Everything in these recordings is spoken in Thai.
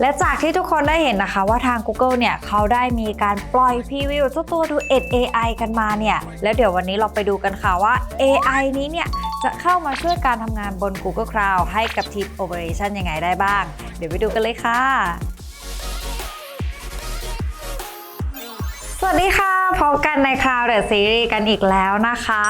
และจากที่ทุกคนได้เห็นนะคะว่าทาง Google เนี่ยเขาได้มีการปล่อยพรีวิวเจ้าตัว Duet AI กันมาเนี่ย แล้วเดี๋ยววันนี้เราไปดูกันค่ะว่า AI นี้เนี่ยจะเข้ามาช่วยการทำงานบน Google Cloud ให้กับทีม Operation ยังไงได้บ้าง เดี๋ยวไปดูกันเลยค่ะ สวัสดีค่ะ พบกันใน Cloud The Series กันอีกแล้วนะคะ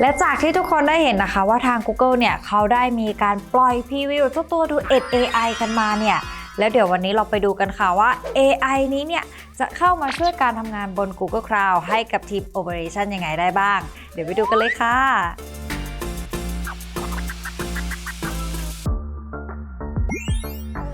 และจากที่ทุกคนได้เห็นนะคะว่าทาง Google เนี่ยเขาได้มีการปล่อยพรีวิวเจ้าตัว Duet AI กันมาเนี่ย แล้วเดี๋ยววันนี้เราไปดูกันค่ะว่า AI นี้เนี่ยจะเข้ามาช่วยการทำงานบน Google Cloud ให้กับทีม Operation ยังไงได้บ้าง เดี๋ยวไปดูกันเลยค่ะ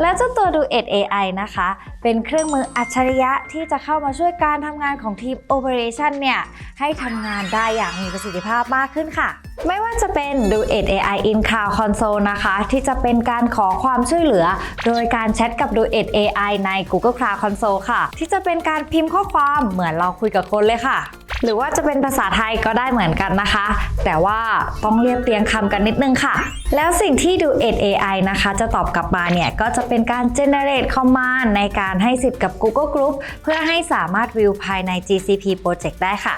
และเจ้าตัว Duet AI นะคะ เป็นเครื่องมืออัจฉริยะที่จะเข้ามาช่วยการทำงานของทีม Operation เนี่ย ให้ทำงานได้อย่างมีประสิทธิภาพมากขึ้นค่ะ ไม่ว่าจะเป็น Duet AI in Cloud Console นะคะ ที่จะเป็นการขอความช่วยเหลือ โดยการแชทกับ Duet AI ใน Google Cloud Console ค่ะ ที่จะเป็นการพิมพ์ข้อความเหมือนเราคุยกับคนเลยค่ะ หรือว่าจะเป็นภาษาไทยก็ได้เหมือนกันนะคะ แต่ว่าต้องเรียบเรียงคำกันนิดนึงค่ะ แล้วสิ่งที่ Duet AI นะคะ จะตอบกลับมาเนี่ย ก็จะเป็นการ generate command ในการให้สิทธิ์กับ Google Group เพื่อให้สามารถวิวภายใน GCP Project ได้ค่ะ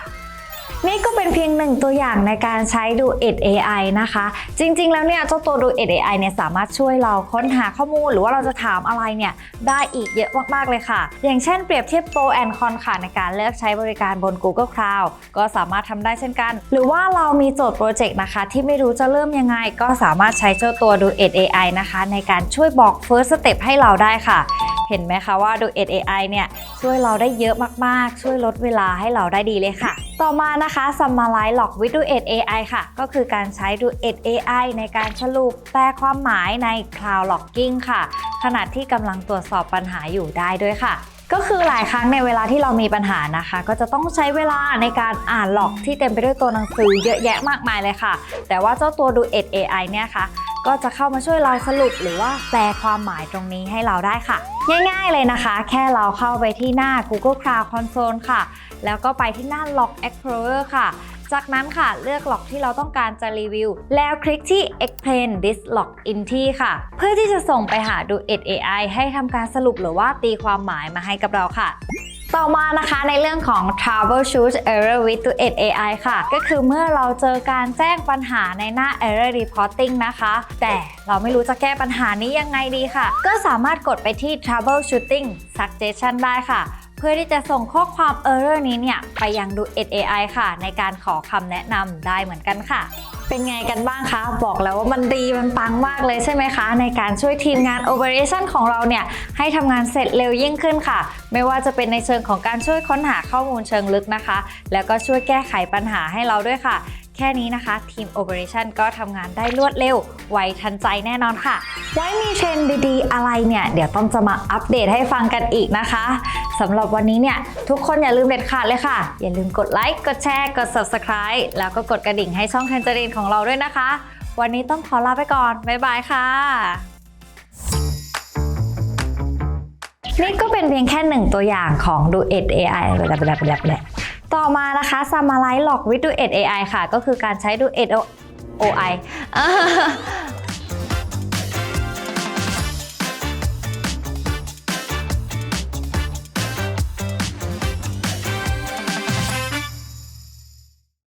นี่ก็เป็นเพียงหนึ่งตัวอย่างในการใช้ Duet AI นะคะ จริงๆ แล้วเนี่ยเจ้าตัว Duet AI เนี่ยสามารถช่วยเราค้นหาข้อมูล หรือว่าเราจะถามอะไรเนี่ยได้อีกเยอะมากๆเลยค่ะ อย่างเช่นเปรียบเทียบ Pro and Con ค่ะในการเลือกใช้บริการบน Google Cloud ก็สามารถทำได้เช่นกัน หรือว่าเรามีโจทย์โปรเจกต์นะคะ ที่ไม่รู้จะเริ่มยังไง ก็สามารถใช้เจ้าตัว Duet AI นะคะ ในการช่วยบอก first step ให้เราได้ค่ะ เห็นไหมคะว่า Duet AI เนี่ยช่วยเราได้เยอะมากๆ ช่วยลดเวลาให้เราได้ดีเลยค่ะ ต่อมานะคะ Summarize Log with Duet AI ค่ะ ก็คือการใช้ Duet AI ในการสรุปแปลความหมายใน Cloud Logging ค่ะ ขณะที่กำลังตรวจสอบปัญหาอยู่ได้ด้วยค่ะก็คือหลายครั้งในเวลาที่เรามีปัญหานะคะ ก็จะต้องใช้เวลาในการอ่านหลอกที่เต็มไปด้วยตัวหนังสือเยอะแยะมากมายเลยค่ะ แต่ว่าเจ้าตัว Duet AI เนี่ยค่ะ ก็จะเข้ามาช่วยเราสรุปหรือว่าแปลความหมายตรงนี้ให้เราได้ค่ะ ง่ายๆเลยนะคะ แค่เราเข้าไปที่หน้า Google Cloud Console ค่ะ แล้วก็ไปที่หน้า Log Explorer ค่ะจากนั้นค่ะ เลือกล็อกที่เราต้องการจะรีวิว แล้วคลิกที่ Explain this log in ที่ค่ะ เพื่อที่จะส่งไปหา Duet AI ให้ทำการสรุปหรือว่าตีความหมายมาให้กับเราค่ะ ต่อมานะคะในเรื่องของ Troubleshoot Error with Duet AI ค่ะ ก็คือเมื่อเราเจอการแจ้งปัญหาในหน้า Error Reporting นะคะ แต่เราไม่รู้จะแก้ปัญหานี้ยังไงดีค่ะ ก็สามารถกดไปที่ Troubleshooting Suggestion ได้ค่ะ เพื่อที่จะส่งข้อความ Error นี้เนี่ย ไปยัง Duet AI ค่ะ ในการขอคำแนะนำได้เหมือนกันค่ะ เป็นไงกันบ้างคะ บอกแล้วว่ามันดีมันปังมากเลยใช่ไหมคะ ในการช่วยทีมงาน Operation ของเราเนี่ยให้ทำงานเสร็จเร็วยิ่งขึ้นค่ะ ไม่ว่าจะเป็นในเชิงของการช่วยค้นหาข้อมูลเชิงลึกนะคะ แล้วก็ช่วยแก้ไขปัญหาให้เราด้วยค่ะ ค่นี้นะคะทีม Operation ก็ทำงานได้รวดเร็ว ไวทันใจแน่นอนค่ะ ไว้มีเทรนด์ดีๆ อะไรเนี่ย เดี๋ยวต้องจะมาอัปเดตให้ฟังกันอีกนะคะสำหรับวันนี้เนี่ย ทุกคนอย่าลืมเด็ดขาดเลยค่ะ อย่าลืมกดไลค์กดแชร์กด Subscribe แล้วก็กดกระดิ่งให้ช่อง t a n g e r i n e ของเราด้วยนะคะ วันนี้ต้องขอลาไปก่อน บ๊ายบายค่ะนี่ก็เป็นเพียงแค่หนึ่งตัวอย่างของ Duet AI แบบแบบแบบแบบ ต่อมานะคะ Summarize Log with Duet AI ค่ะ ก็คือการใช้ Duet OI